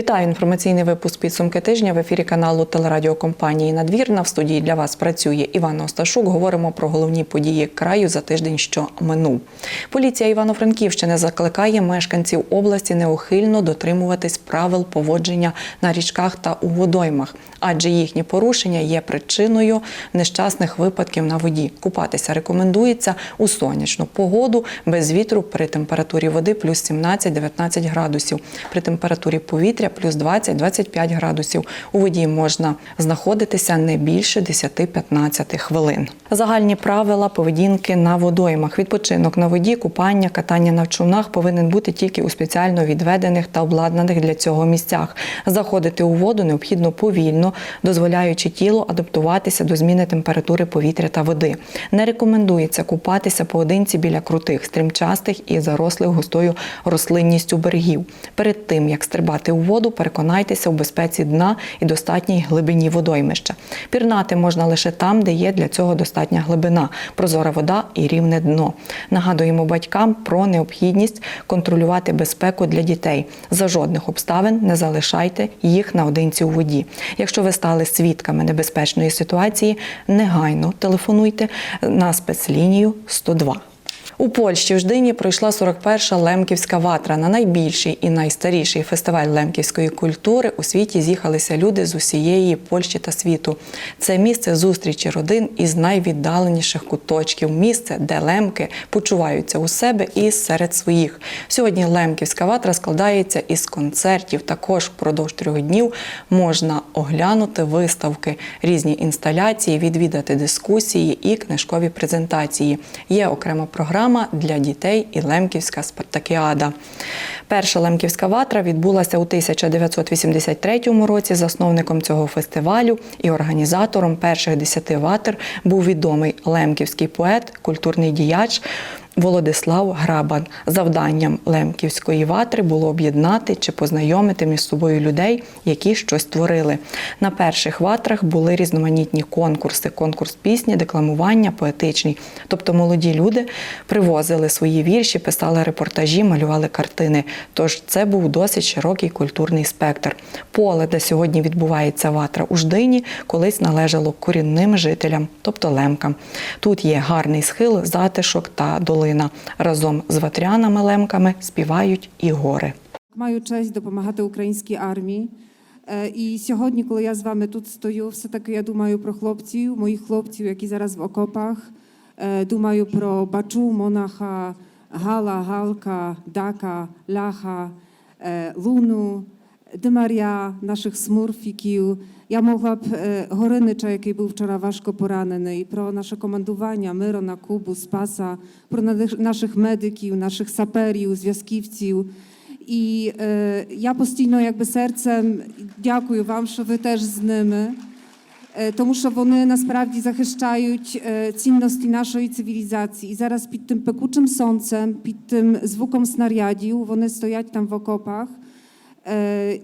Вітаю інформаційний випуск підсумки тижня в ефірі каналу телерадіокомпанії Надвірна. В студії для вас працює Іван Осташук. Говоримо про головні події краю за тиждень, що минув. Поліція Івано-Франківщини закликає мешканців області неухильно дотримуватись правил поводження на річках та у водоймах, адже їхні порушення є причиною нещасних випадків на воді. Купатися рекомендується у сонячну погоду без вітру при температурі води плюс 17-19 градусів. При температурі повітря плюс 20-25 градусів. У воді можна знаходитися не більше 10-15 хвилин. Загальні правила поведінки на водоймах. Відпочинок на воді, купання, катання на човнах повинен бути тільки у спеціально відведених та обладнаних для цього місцях. Заходити у воду необхідно повільно, дозволяючи тілу адаптуватися до зміни температури повітря та води. Не рекомендується купатися поодинці біля крутих, стрімчастих і зарослих густою рослинністю берегів. Перед тим як стрибати у воду, переконайтеся у безпеці дна і достатній глибині водоймища. Пірнати можна лише там, де є для цього достатня глибина, прозора вода і рівне дно. Нагадуємо батькам про необхідність контролювати безпеку для дітей. За жодних обставин не залишайте їх наодинці у воді. Якщо ви стали свідками небезпечної ситуації, негайно телефонуйте на спецлінію 102. У Польщі в Ждині пройшла 41-ша Лемківська ватра. На найбільший і найстаріший фестиваль лемківської культури у світі з'їхалися люди з усієї Польщі та світу. Це місце зустрічі родин із найвіддаленіших куточків, місце, де лемки почуваються у себе і серед своїх. Сьогодні Лемківська ватра складається із концертів. Також впродовж трьох днів можна оглянути виставки, різні інсталяції, відвідати дискусії і книжкові презентації. Є окрема програма для дітей і Лемківська спартакіада. Перша Лемківська ватра відбулася у 1983 році. Засновником цього фестивалю і організатором перших десяти ватр був відомий лемківський поет, культурний діяч. Володислав Грабан завданням Лемківської ватри було об'єднати чи познайомити між собою людей, які щось творили. На перших ватрах були різноманітні конкурси: конкурс пісні, декламування, поетичний. Тобто молоді люди привозили свої вірші, писали репортажі, малювали картини. Тож це був досить широкий культурний спектр. Поле, де сьогодні відбувається ватра у Ждині, колись належало корінним жителям, тобто лемкам. Тут є гарний схил, затишок та долина. Разом з ватрянами-лемками співають і гори. Маю честь допомагати українській армії. Е, І сьогодні, коли я з вами тут стою, все-таки я думаю про хлопців, моїх хлопців, які зараз в окопах. Е, Думаю про Бачу, Монаха, Гала, Галка, Дака, Ляха, е, Луну, Димаря, наших смурфіків. Я могла б е, Горинича, який був вчора важко поранений, про наше командування, Мирона, Кубу, Спаса, про надих- наших медиків, наших саперів, зв'язківців. І е, я постійно, якби серцем дякую вам, що ви теж з ними, е, тому що вони насправді захищають е, цінності нашої цивілізації. І зараз під тим пекучим сонцем, під тим звуком снарядів, вони стоять там в окопах е,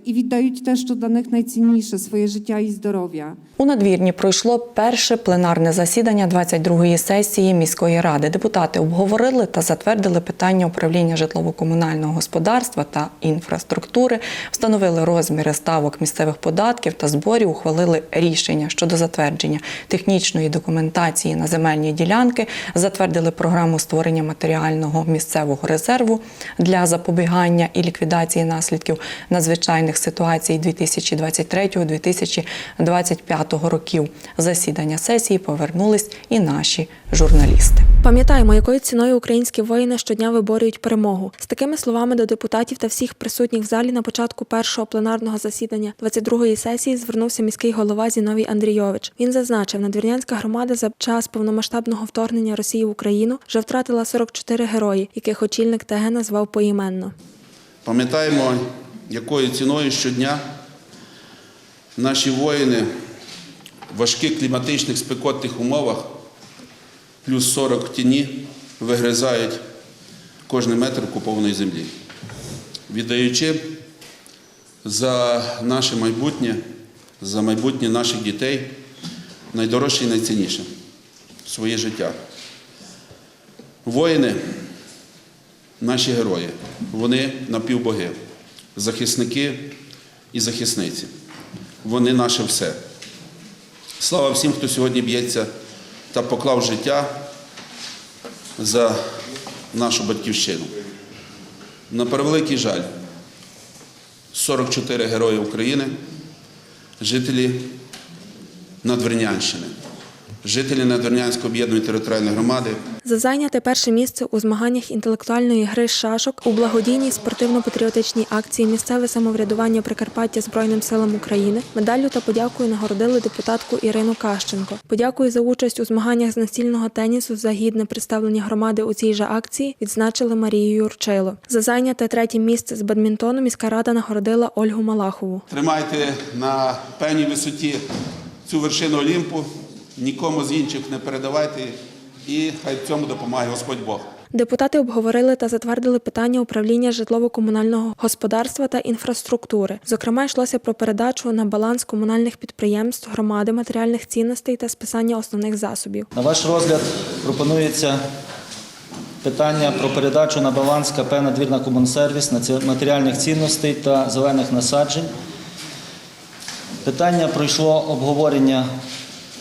і віддають те, що для них найцінніше своє життя і здоров'я. У надвірні пройшло перше пленарне засідання 22-ї сесії міської ради. Депутати обговорили та затвердили питання управління житлово-комунального господарства та інфраструктури, встановили розміри ставок місцевих податків та зборів, ухвалили рішення щодо затвердження технічної документації на земельні ділянки, затвердили програму створення матеріального місцевого резерву для запобігання і ліквідації наслідків надзвичайних ситуацій 2023-2025 років. Засідання сесії повернулись і наші журналісти. Пам'ятаємо, якою ціною українські воїни щодня виборюють перемогу. З такими словами до депутатів та всіх присутніх в залі на початку першого пленарного засідання 22-ї сесії звернувся міський голова Зіновій Андрійович. Він зазначив, надвірнянська громада за час повномасштабного вторгнення Росії в Україну вже втратила 44 герої, яких очільник ТГ назвав поіменно. Пам'ятаємо, якою ціною щодня наші воїни в важких кліматичних спекотних умовах, плюс 40 в тіні, вигризають кожний метр окупованої землі, віддаючи за наше майбутнє, за майбутнє наших дітей найдорожче і найцінніше своє життя. Воїни наші герої, вони напівбоги, захисники і захисниці. Вони наше все. Слава всім, хто сьогодні б'ється та поклав життя за нашу батьківщину. На превеликий жаль, 44 герої України, жителі Надвірнянщини, жителі Надвірнянської об'єднаної територіальної громади, За зайняте перше місце у змаганнях інтелектуальної гри шашок у благодійній спортивно-патріотичній акції Місцеве самоврядування Прикарпаття Збройним силам України медаллю та подякою нагородили депутатку Ірину Кащенко. Подякою за участь у змаганнях з настільного тенісу за гідне представлення громади у цій же акції відзначили Марію Юрчило. За зайняте третє місце з бадмінтону міська рада нагородила Ольгу Малахову. Тримайте на певній висоті цю вершину Олімпу, нікому з інших не передавайте, і хай в цьому допомагає Господь Бог. Депутати обговорили та затвердили питання управління житлово-комунального господарства та інфраструктури. Зокрема, йшлося про передачу на баланс комунальних підприємств громади матеріальних цінностей та списання основних засобів. На ваш розгляд пропонується питання про передачу на баланс КП «Надвірна Комунсервіс» матеріальних цінностей та зелених насаджень. Питання пройшло обговорення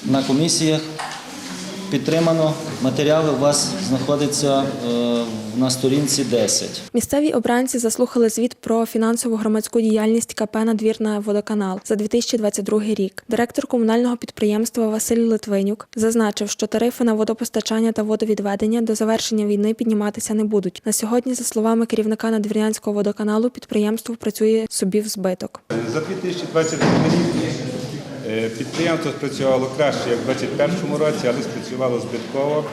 на комісіях. Підтримано. Матеріали у вас знаходяться е, на сторінці 10. Місцеві обранці заслухали звіт про фінансову громадську діяльність КП «Надвірна водоканал» за 2022 рік. Директор комунального підприємства Василь Литвинюк зазначив, що тарифи на водопостачання та водовідведення до завершення війни підніматися не будуть. На сьогодні, за словами керівника Надвірнянського водоканалу, підприємство працює собі в збиток. За 2022 рік підприємство спрацювало краще, як у 2021 році, але спрацювало збитково.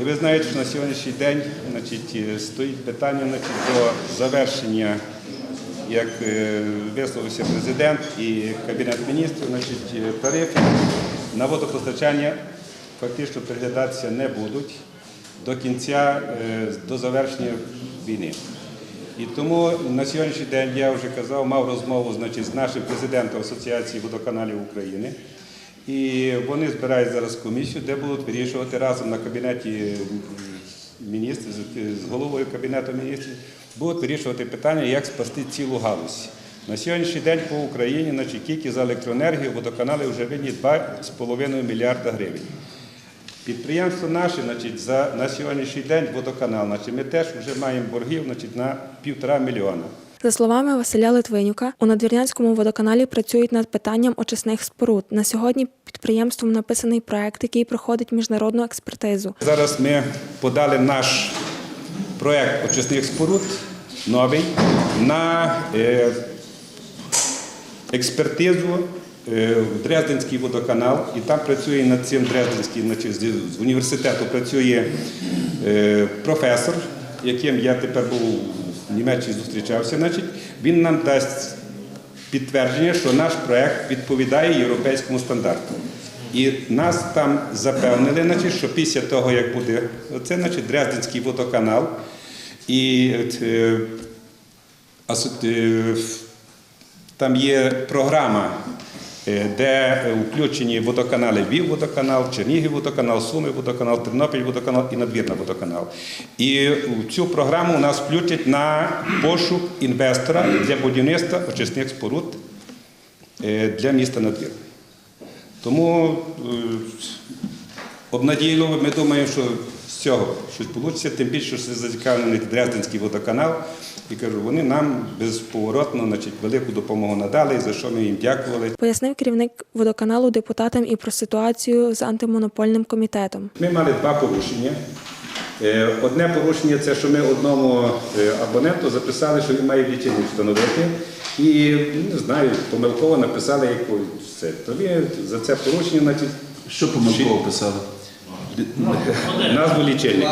І ви знаєте, що на сьогоднішній день значить, е, стоїть питання значить, до завершення, як е, висловився президент і Кабінет міністрів, значить, е, тарифи на водопостачання фактично переглядатися не будуть до кінця, е, до завершення війни. І тому на сьогоднішній день я вже казав, мав розмову значить, з нашим президентом Асоціації водоканалів України. І вони збирають зараз комісію, де будуть вирішувати разом на кабінеті міністрів, з- головою кабінету міністрів, будуть вирішувати питання, як спасти цілу галузь. На сьогоднішній день по Україні, значить, тільки за електроенергію водоканали вже винні 2,5 мільярда гривень. Підприємство наше, значить, за, на сьогоднішній день водоканал, значить, ми теж вже маємо боргів значить, на півтора мільйона. За словами Василя Литвинюка, у Надвірнянському водоканалі працюють над питанням очисних споруд. На сьогодні підприємством написаний проект, який проходить міжнародну експертизу. Зараз ми подали наш проект очисних споруд новий на е, експертизу в Дрезденський водоканал, і там працює над цим Дрезденський, з університету працює е, професор, яким я тепер був в Німеччині зустрічався. Значить, він нам дасть підтвердження, що наш проект відповідає європейському стандарту. І нас там запевнили, значить, що після того, як буде це, значить, Дрезденський водоканал, і е, е, там є програма, е, де включені водоканали Львів водоканал, Чернігів водоканал, Суми водоканал, Тернопіль водоканал і Надвірна водоканал. І цю програму у нас включать на пошук інвестора для будівництва очисних споруд е, для міста Надвірна. Тому е, обнадійливо ми думаємо, що з цього щось вийде, тим більше, що зацікавлений Дрезденський водоканал. І кажу, вони нам безповоротно значить, велику допомогу надали, за що ми їм дякували. Пояснив керівник водоканалу депутатам і про ситуацію з антимонопольним комітетом. Ми мали два порушення. Е, Одне порушення це, що ми одному е, абоненту записали, що він має лічильник встановити. І не знаю, помилково написали якусь це. То він за це порушення, значить, Що помилково писали? Назву лічильника.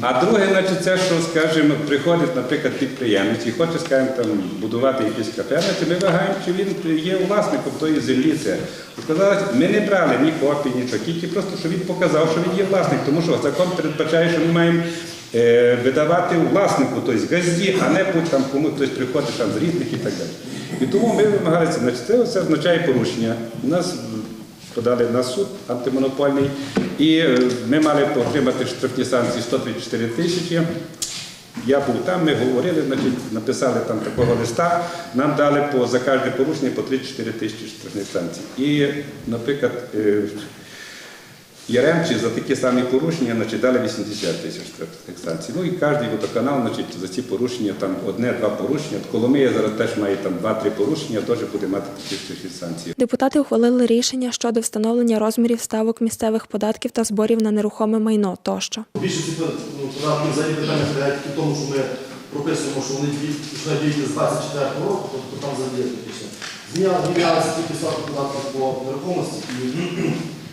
А друге, значить, це, що, скажімо, приходить, наприклад, підприємець і хоче, скажімо, там, будувати якийсь кафе, значить, ми вагаємо, чи він є власником тої землі. Це. Сказали, ми не брали ні копії, нічого, тільки просто, що він показав, що він є власник, тому що закон передбачає, що ми маємо е, видавати власнику, тобто газді, а не будь там кому хтось приходить там, з рідних і так далі. І тому ми вимагалися, значить, це означає порушення. У нас подали на суд антимонопольний, і е, ми мали отримати штрафні санкції 134 тисячі. Я був там, ми говорили, значить, написали там такого листа, нам дали по, за кожне порушення по 3-4 тисячі штрафних санкцій. І, наприклад, е, Яремчі за такі самі порушення значить, дали 80 тисяч санкцій. Ну і кожен водоканал значить, за ці порушення, там одне-два порушення. Коломия зараз теж має там два-три порушення, теж буде мати такі санкції. Депутати ухвалили рішення щодо встановлення розмірів ставок місцевих податків та зборів на нерухоме майно тощо. Більшості ну, податків взагалі питання стоять в тому, що ми прописуємо, що вони починають діяти з 24 року, тобто там фактично. Зміняли- Змінялися тільки ставки податків по нерухомості і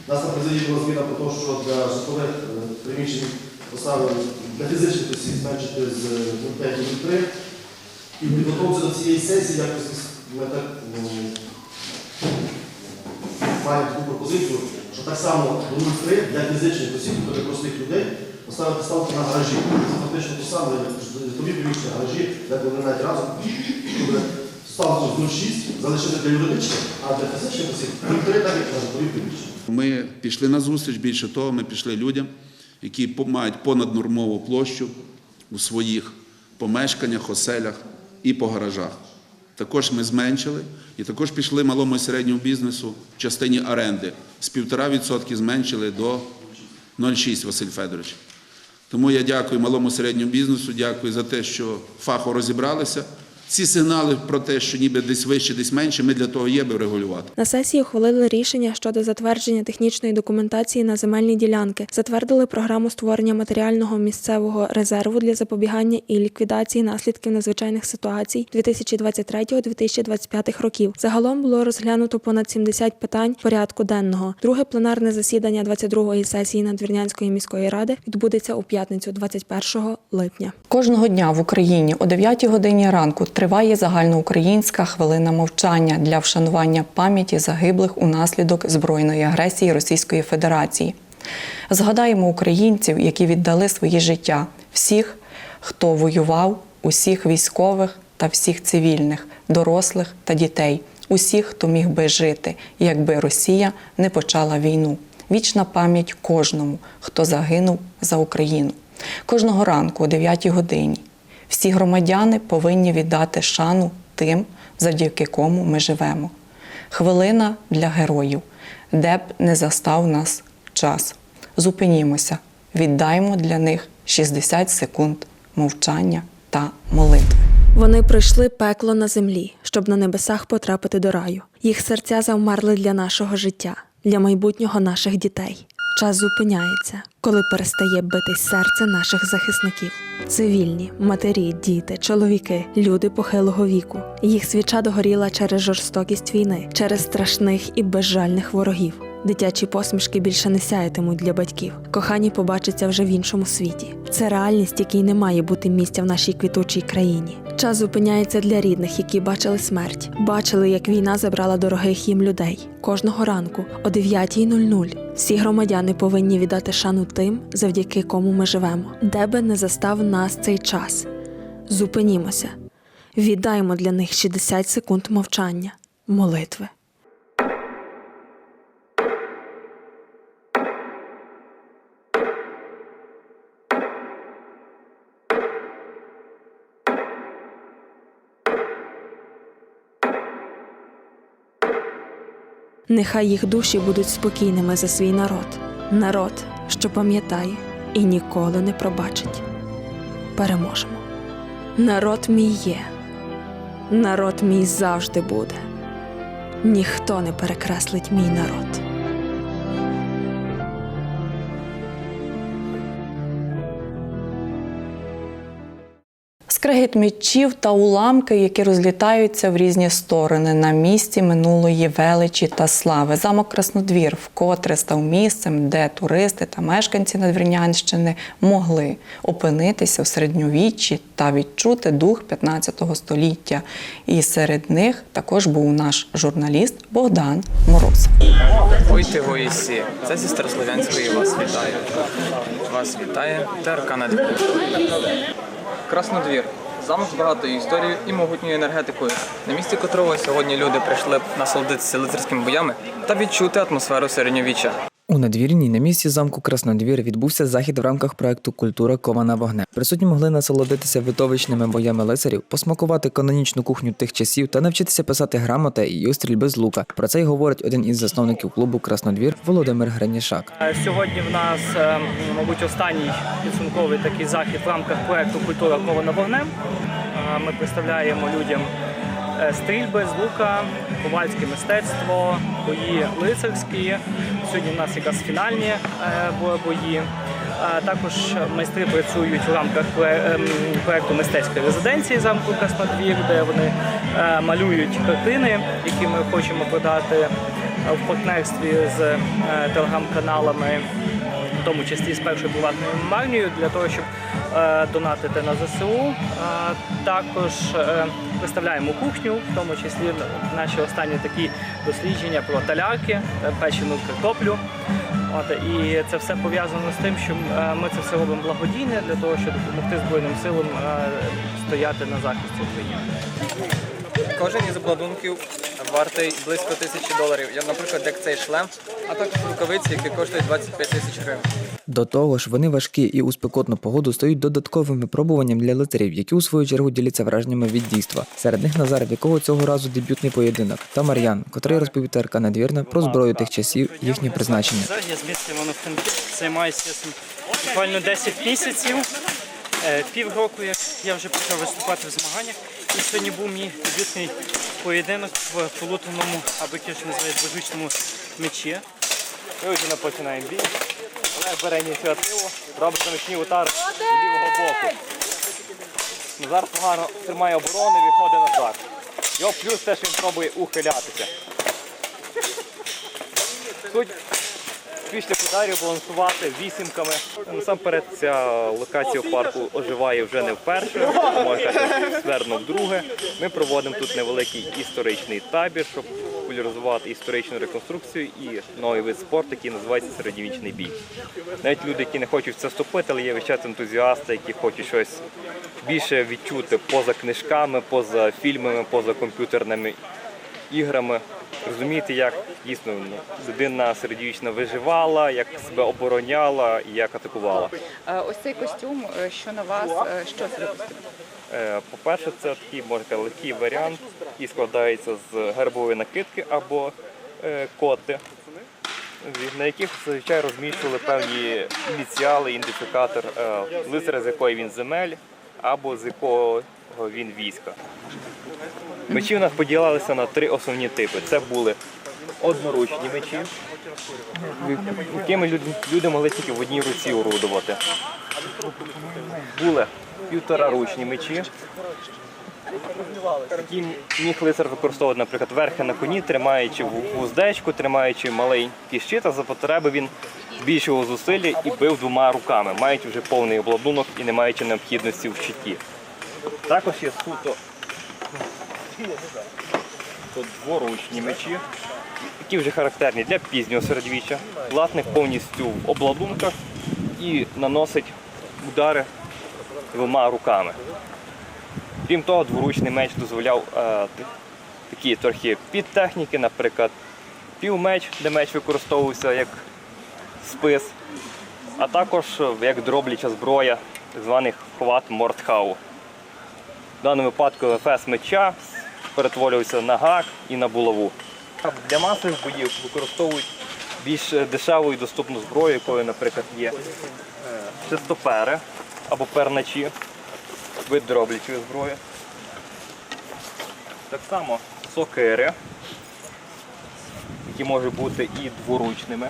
нас на президії була зміна про те, що для житлових е, приміщень поставили для фізичних осіб зменшити з 0,5 до 3. І в підготовці до цієї сесії якось ми так ну, маємо таку пропозицію, що так само до 0,3 для фізичних осіб, тобто для простих людей, поставити ставки на гаражі. Це фактично те саме, як житлові приміщення гаражі, де вони навіть разом, ставку з 0,6 залишити для юридичних, а для фізичних осіб 0,3 так. Ми пішли на зустріч, більше того, ми пішли людям, які мають понаднормову площу у своїх помешканнях, оселях і по гаражах. Також ми зменшили і також пішли малому і середньому бізнесу в частині оренди. З 1,5% зменшили до 0,6, Василь Федорович. Тому я дякую малому і середньому бізнесу, дякую за те, що фахово розібралися. Ці сигнали про те, що ніби десь вище, десь менше, ми для того є, аби регулювати. На сесії ухвалили рішення щодо затвердження технічної документації на земельні ділянки, затвердили програму створення матеріального місцевого резерву для запобігання і ліквідації наслідків надзвичайних ситуацій 2023-2025 років. Загалом було розглянуто понад 70 питань порядку денного. Друге пленарне засідання 22-ї сесії Надвірнянської міської ради відбудеться у п'ятницю, 21 липня. Кожного дня в Україні о 9 годині ранку триває загальноукраїнська хвилина мовчання для вшанування пам'яті загиблих унаслідок збройної агресії Російської Федерації. Згадаємо українців, які віддали свої життя, всіх, хто воював, усіх військових та всіх цивільних, дорослих та дітей, усіх, хто міг би жити, якби Росія не почала війну. Вічна пам'ять кожному, хто загинув за Україну. Кожного ранку о 9 годині всі громадяни повинні віддати шану тим, завдяки кому ми живемо. Хвилина для героїв, де б не застав нас час. Зупинімося, віддаймо для них 60 секунд мовчання та молитви. Вони пройшли пекло на землі, щоб на небесах потрапити до раю. Їх серця завмерли для нашого життя, для майбутнього наших дітей. Час зупиняється, коли перестає битись серце наших захисників. Цивільні, матері, діти, чоловіки, люди похилого віку. Їх свіча догоріла через жорстокість війни, через страшних і безжальних ворогів. Дитячі посмішки більше не сяятимуть для батьків. Кохані побачаться вже в іншому світі. Це реальність, якій не має бути місця в нашій квітучій країні. Час зупиняється для рідних, які бачили смерть, бачили, як війна забрала дорогих їм людей. Кожного ранку о 9.00 всі громадяни повинні віддати шану тим, завдяки кому ми живемо, де би не застав нас цей час. Зупинімося, віддаймо для них 60 секунд мовчання, молитви. Нехай їх душі будуть спокійними за свій народ, народ, що пам'ятає і ніколи не пробачить. Переможемо. Народ мій є, народ мій завжди буде. Ніхто не перекреслить мій народ. Скрегіт мечів та уламки, які розлітаються в різні сторони на місці минулої величі та слави. Замок Краснодвір вкотре став місцем, де туристи та мешканці Надвірнянщини могли опинитися в середньовіччі та відчути дух 15 століття. І серед них також був наш журналіст Богдан Мороз. Войти воїсі, це зі Старослов'янської вас вітає. Вас вітає ТРК «Надвір». Краснодвір. Замок з багатою історією і могутньою енергетикою, на місці котрого сьогодні люди прийшли насолодитися лицарськими боями та відчути атмосферу середньовіччя. У надвірні на місці замку Краснодвір відбувся захід в рамках проекту Культура кована вогнем. Присутні могли насолодитися видовищними боями лицарів, посмакувати канонічну кухню тих часів та навчитися писати грамота і стрільби з лука. Про це й говорить один із засновників клубу Краснодвір Володимир Гранішак. Е, Сьогодні в нас, е, мабуть, останній підсумковий такий захід в рамках проекту Культура кована вогнем. Е, Ми представляємо людям стрільби з лука, ковальське мистецтво, бої лицарські. Сьогодні в нас якраз фінальні е, бої. Е, Також майстри працюють в рамках ем, проекту мистецької резиденції замку Краснодвір, де вони е, малюють картини, які ми хочемо продати е, в партнерстві з е, телеграм-каналами, в тому числі з першою приватною марнією, для того, щоб е, донатити на ЗСУ. Е, Також представляємо кухню, в тому числі наші останні такі дослідження про талярки, е, печену картоплю. От, і це все пов'язано з тим, що е, ми це все робимо благодійне для того, щоб допомогти Збройним силам е, стояти на захисті України. Кожен із обладунків вартий близько тисячі доларів. Наприклад, як цей шлем, а також рукавиці, які коштують 25 тисяч гривень. До того ж, вони важкі і у спекотну погоду стають додатковим випробуванням для лицарів, які у свою чергу діляться враженнями від дійства. Серед них Назар, в якого цього разу дебютний поєдинок, та Мар'ян, котрий розповів ТРК надвірна про зброю тих часів, їхнє призначення. Я з міста Івано-Франківськ займаюся буквально 10 місяців. Е, Півроку як я вже почав виступати в змаганнях. І сьогодні був мій дебютний поєдинок в полутаному, або як ж називають беззвучному мечі. Ми вже починаємо бій. Олег бере ініціативу, робить замічні удари з лівого боку. Назар погано тримає оборону і виходить назад. Його плюс те, що він пробує ухилятися. Суть після ударів балансувати вісімками. Насамперед ця локація в парку оживає вже не вперше, можна сказати, вдруге. Ми проводимо тут невеликий історичний табір, щоб популяризувати історичну реконструкцію і новий вид спорту, який називається середньовічний бій. Навіть люди, які не хочуть це вступити, але є весь ентузіасти, які хочуть щось більше відчути поза книжками, поза фільмами, поза комп'ютерними іграми. Розуміти, як дійсно ну, людина середньовічна виживала, як себе обороняла і як атакувала. Е, Ось цей костюм, е, що на вас, е, що це костюм? Е, По-перше, це такий можна легкий варіант, який складається з гербової накидки або е, коти, на яких зазвичай розміщували певні ініціали, ідентифікатор е, лицаря, з якої він земель, або з якого він війська. Мечі у нас поділилися на три основні типи. Це були одноручні мечі, якими люди могли тільки в одній руці орудувати. Були півтораручні мечі, які міг лицар використовувати, наприклад, верхи на коні, тримаючи вуздечку, тримаючи маленький щит, а за потреби він збільшував зусилля і бив двома руками, маючи вже повний обладунок і не маючи необхідності в щиті. Також є суто дворучні мечі, які вже характерні для пізнього середньовіччя. Власник повністю в обладунках і наносить удари двома руками. Крім того, дворучний меч дозволяв е, такі трохи підтехніки, наприклад, півмеч, де меч використовувався як спис, а також е, як дробляча зброя, так званий хват Мортхау. В даному випадку ефес меча перетворювався на гак і на булаву. Для масових боїв використовують більш дешеву і доступну зброю, якою, наприклад, є е, шестопери або перначі, вид дроблячої зброї. Так само сокири, які можуть бути і дворучними.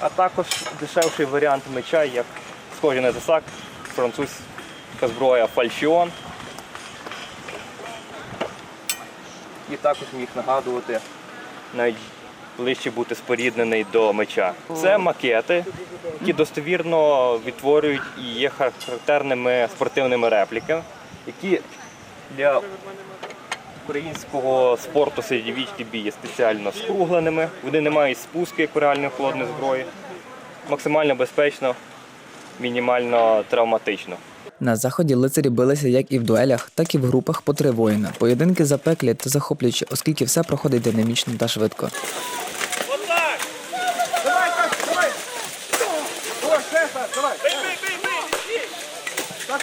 А також дешевший варіант меча, як схожий на тесак, французька зброя фальшіон. І також міг нагадувати навіть ближче бути споріднений до меча. Це макети, які достовірно відтворюють і є характерними спортивними репліками, які для українського спорту середньовічний бій є спеціально скругленими. Вони не мають спуску, як у реальної холодної зброї. Максимально безпечно, мінімально травматично. На заході лицарі билися як і в дуелях, так і в групах по три воїна. Поєдинки запеклі та захоплюючі, оскільки все проходить динамічно та швидко.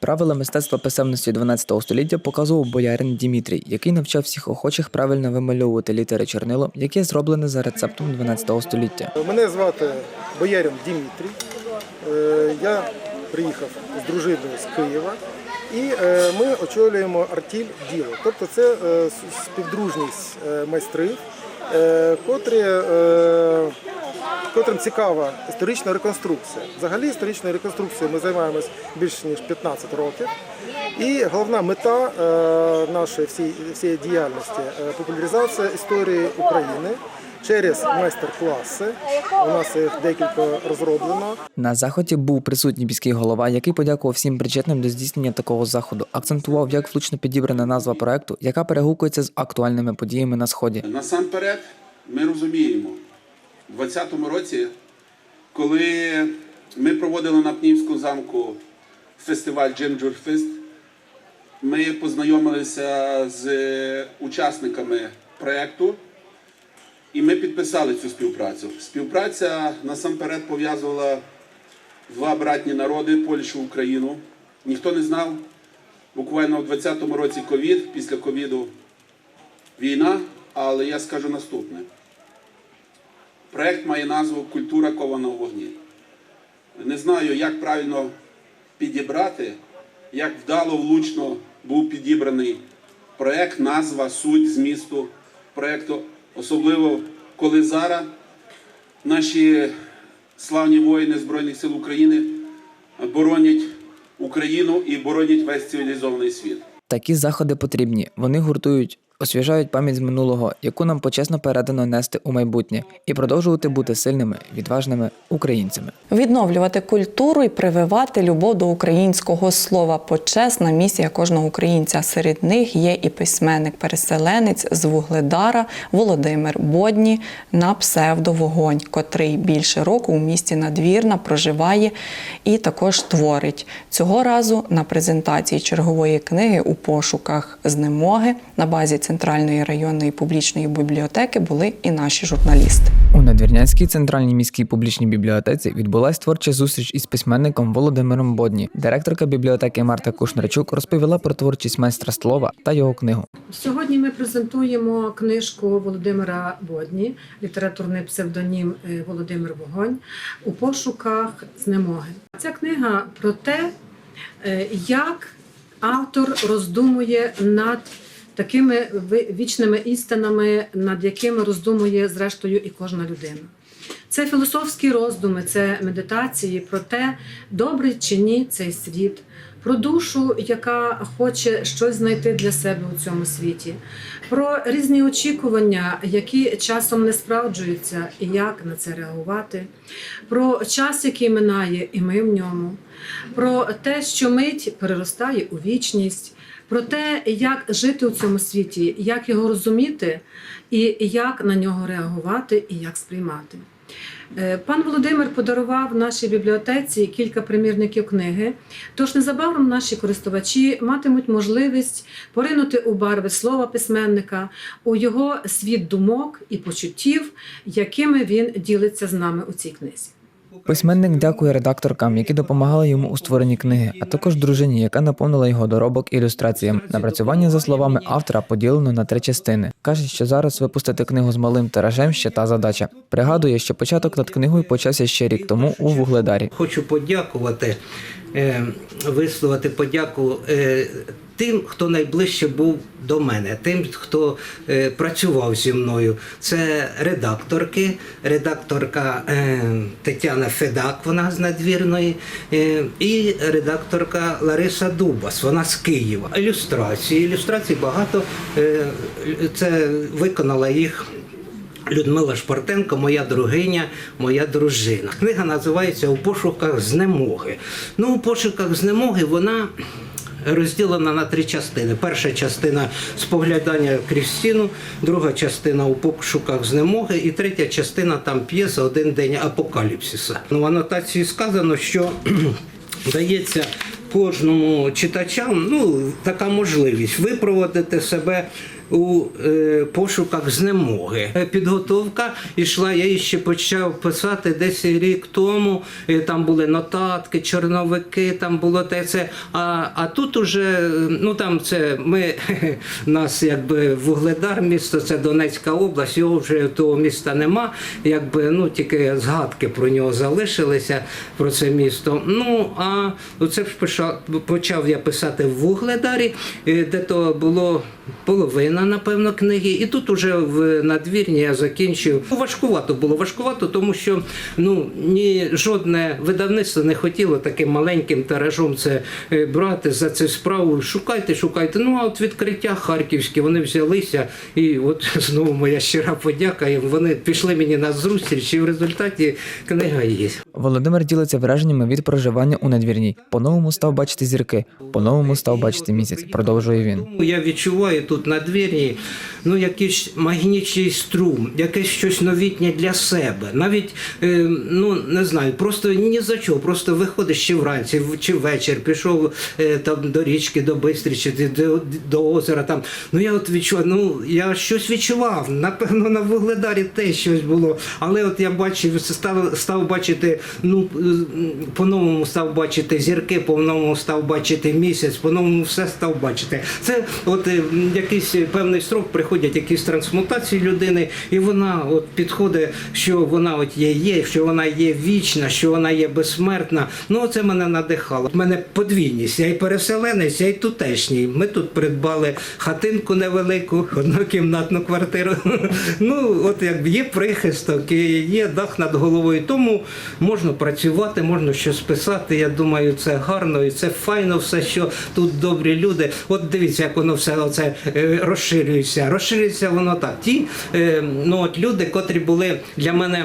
Правила мистецтва писемності 12 століття показував боярин Дімітрій, який навчав всіх охочих правильно вимальовувати літери чорнилом, яке зроблене за рецептом 12 століття. Мене звати Боярин Дімітрій. Е, Я приїхав з дружиною з Києва і е, ми очолюємо артіль діло. Тобто це е, співдружність майстрів, котрі, е, котрим цікава історична реконструкція. Взагалі історичною реконструкцією ми займаємось більше ніж 15 років. І головна мета е, нашої всієї, всієї діяльності е, популяризація історії України через майстер-класи. У нас їх декілька розроблено. На заході був присутній міський голова, який подякував всім причетним до здійснення такого заходу, акцентував, як влучно підібрана назва проекту, яка перегукується з актуальними подіями на сході. Насамперед, ми розуміємо, у 2020 році, коли ми проводили на Пнівському замку фестиваль Джинджур Фест, ми познайомилися з учасниками проєкту і ми підписали цю співпрацю. Співпраця насамперед пов'язувала два братні народи Польщу Україну. Ніхто не знав. Буквально у 2020 році ковід, після ковіду війна, але я скажу наступне. Проект має назву Культура кованого вогні. Не знаю, як правильно підібрати, як вдало, влучно був підібраний проект, назва, суть змісту проекту, особливо коли зараз наші славні воїни Збройних сил України боронять Україну і боронять весь цивілізований світ. Такі заходи потрібні. Вони гуртують, освіжають пам'ять з минулого, яку нам почесно передано нести у майбутнє, і продовжувати бути сильними, відважними українцями. Відновлювати культуру і прививати любов до українського слова почесна місія кожного українця. Серед них є і письменник-переселенець з Вугледара Володимир Бодні на псевдо Вогонь, котрий більше року у місті Надвірна проживає і також творить. Цього разу на презентації чергової книги у пошуках знемоги на базі Центральної районної публічної бібліотеки були і наші журналісти. У Надвірнянській центральній міській публічній бібліотеці відбулась творча зустріч із письменником Володимиром Бодні. Директорка бібліотеки Марта Кушнарчук розповіла про творчість майстра слова та його книгу. Сьогодні ми презентуємо книжку Володимира Бодні, літературний псевдонім е, Володимир Вогонь у пошуках знемоги. Ця книга про те, е, як автор роздумує над такими вічними істинами, над якими роздумує зрештою і кожна людина. Це філософські роздуми, це медитації про те, добрий чи ні цей світ, про душу, яка хоче щось знайти для себе у цьому світі, про різні очікування, які часом не справджуються, і як на це реагувати, про час, який минає, і ми в ньому, про те, що мить переростає у вічність, про те, як жити у цьому світі, як його розуміти, і як на нього реагувати, і як сприймати. Е, Пан Володимир подарував нашій бібліотеці кілька примірників книги. Тож незабаром наші користувачі матимуть можливість поринути у барви слова письменника, у його світ думок і почуттів, якими він ділиться з нами у цій книзі. Письменник дякує редакторкам, які допомагали йому у створенні книги, а також дружині, яка наповнила його доробок ілюстраціями. Напрацювання, за словами автора, поділено на три частини. Каже, що зараз випустити книгу з малим тиражем ще та задача. Пригадує, що початок над книгою почався ще рік тому у Вугледарі. Хочу подякувати е, висловити подяку е, тим, хто найближче був до мене, тим, хто е, працював зі мною. Це редакторки, редакторка е, Тетяна Федак, вона з надвірної, е, і редакторка Лариса Дубас, вона з Києва. Ілюстрації. Ілюстрацій багато. Е, це виконала їх. Людмила Шпартенко, моя другиня, моя дружина. Книга називається У пошуках знемоги. Ну, у пошуках знемоги вона розділена на три частини. Перша частина споглядання крізь стіну, друга частина у пошуках знемоги, і третя частина там п'єса Один день апокаліпсиса. Ну, в анотації сказано, що дається кожному читачам ну, така можливість випроводити себе у е, пошуках знемоги. Е, Підготовка йшла, я її ще почав писати десь рік тому. Е, Там були нотатки, чорновики, там було те це. А, а тут уже, ну там це ми нас якби вугледар місто, це Донецька область, його вже того міста нема. Якби ну тільки згадки про нього залишилися про це місто. Ну а оце ж почав я писати в вугледарі, де то було половина, напевно, книги. І тут уже в надвірні я закінчив. Ну, Важкувато було, важкувато, тому що ну ні жодне видавництво не хотіло таким маленьким тиражом це е, брати за цю справу. Шукайте, шукайте. Ну а от відкриття харківське вони взялися, і от знову моя щира подяка. їм. Вони пішли мені на зустріч, і в результаті книга є. Володимир ділиться враженнями від проживання у надвірній. По-новому став бачити зірки, по-новому став бачити місяць. Продовжує він. Я відчуваю тут на двірі ну, якийсь магнічний струм, якесь щось новітнє для себе. Навіть е, ну не знаю, просто ні за чого. Просто виходиш чи вранці, чи ввечір, пішов е, там до річки, до Бистрічі, до, до, озера. Там ну я от відчував, ну я щось відчував. Напевно, на вугледарі теж щось було. Але от я бачив, став, став бачити, ну по-новому став бачити зірки, по-новому став бачити місяць, по-новому все став бачити. Це от е, якийсь певний строк приходять якісь трансмутації людини, і вона от підходить, що вона от є, є, що вона є вічна, що вона є безсмертна. Ну це мене надихало. У мене подвійність. Я і переселенець, я і тутешній. Ми тут придбали хатинку невелику, однокімнатну квартиру. Ну, от якби є прихисток, є дах над головою. Тому можна працювати, можна щось писати. Я думаю, це гарно і це файно, все, що тут добрі люди. От дивіться, як воно все оце е, розширюється. Розширюється воно так. Ті е, ну, от люди, котрі були для мене.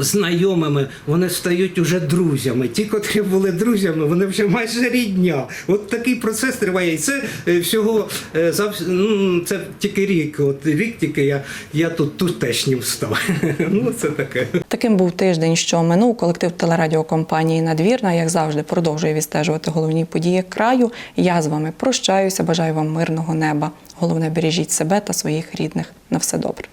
Знайомими вони стають уже друзями. Ті, котрі були друзями, вони вже майже рідня. От такий процес триває. І це е, всього е, ну, це тільки рік. От рік тільки я, я тут тутешнім став. Ну це таке. Таким був тиждень, що минув. Колектив телерадіокомпанії Надвірна, як завжди, продовжує відстежувати головні події краю. Я з вами прощаюся. Бажаю вам мирного неба. Головне, бережіть себе та своїх рідних. На все добре.